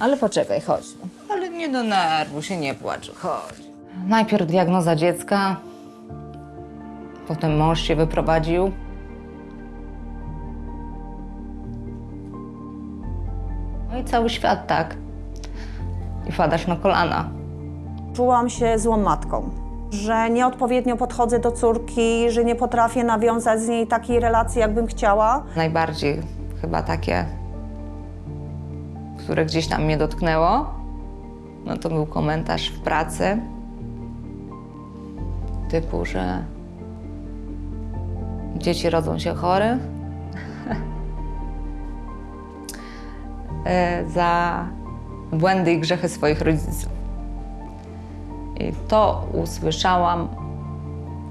Ale poczekaj, chodź. Ale nie denerwuj się, nie płacz, chodź. Najpierw diagnoza dziecka, potem mąż się wyprowadził. No i cały świat tak. I wpadasz na kolana. Czułam się złą matką, że nieodpowiednio podchodzę do córki, że nie potrafię nawiązać z niej takiej relacji, jakbym chciała. Najbardziej chyba takie, które gdzieś tam mnie dotknęło, no to był komentarz w pracy typu, że dzieci rodzą się chore e, za błędy i grzechy swoich rodziców. I to usłyszałam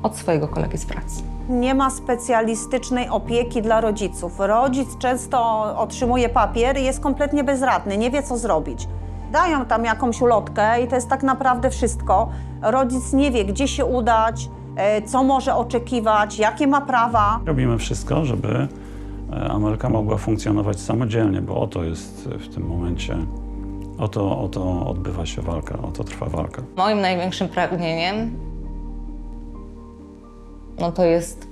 od swojego kolegi z pracy. Nie ma specjalistycznej opieki dla rodziców. Rodzic często otrzymuje papier i jest kompletnie bezradny, nie wie co zrobić. Dają tam jakąś ulotkę i to jest tak naprawdę wszystko. Rodzic nie wie, gdzie się udać, e, co może oczekiwać, jakie ma prawa. Robimy wszystko, żeby e, Amelka mogła funkcjonować samodzielnie, bo o to jest w tym momencie, o to, o to odbywa się walka, o to trwa walka. Moim największym pragnieniem no to jest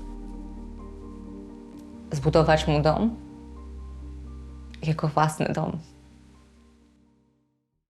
zbudować mu dom, jego własny dom.